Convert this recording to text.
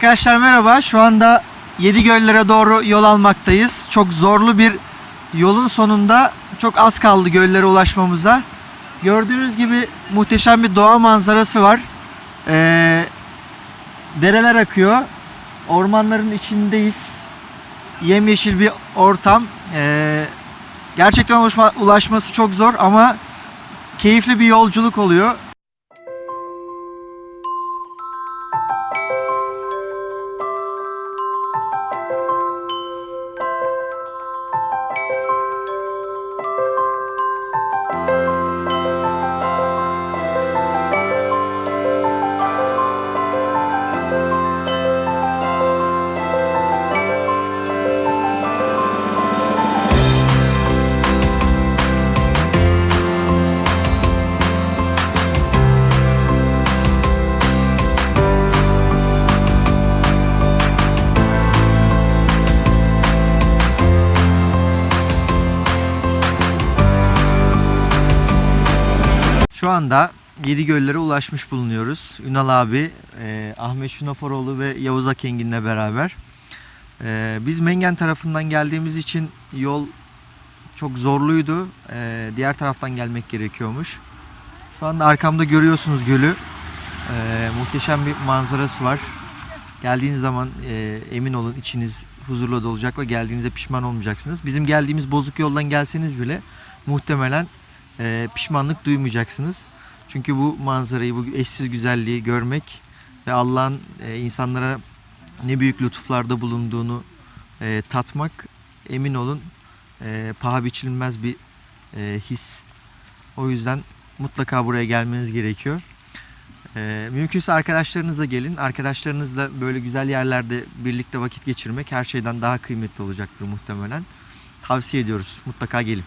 Arkadaşlar merhaba. Şu anda Yedi Göllere doğru yol almaktayız. Çok zorlu bir yolun sonunda çok az kaldı göllere ulaşmamıza. Gördüğünüz gibi muhteşem bir doğa manzarası var. Ee, dereler akıyor. Ormanların içindeyiz. Yemyeşil bir ortam. Ee, gerçekten ulaşma- ulaşması çok zor ama keyifli bir yolculuk oluyor. Şu anda Yedi Göllere ulaşmış bulunuyoruz. Ünal abi, e, Ahmet Şunaforoğlu ve Yavuz Akengin'le beraber. E, biz Mengen tarafından geldiğimiz için yol çok zorluydu. E, diğer taraftan gelmek gerekiyormuş. Şu anda arkamda görüyorsunuz gölü. E, muhteşem bir manzarası var. Geldiğiniz zaman e, emin olun içiniz huzurla dolacak ve geldiğinizde pişman olmayacaksınız. Bizim geldiğimiz bozuk yoldan gelseniz bile muhtemelen e, pişmanlık duymayacaksınız. Çünkü bu manzarayı, bu eşsiz güzelliği görmek ve Allah'ın e, insanlara ne büyük lütuflarda bulunduğunu e, tatmak emin olun e, paha biçilmez bir e, his. O yüzden mutlaka buraya gelmeniz gerekiyor. E, mümkünse arkadaşlarınızla gelin. Arkadaşlarınızla böyle güzel yerlerde birlikte vakit geçirmek her şeyden daha kıymetli olacaktır muhtemelen. Tavsiye ediyoruz. Mutlaka gelin.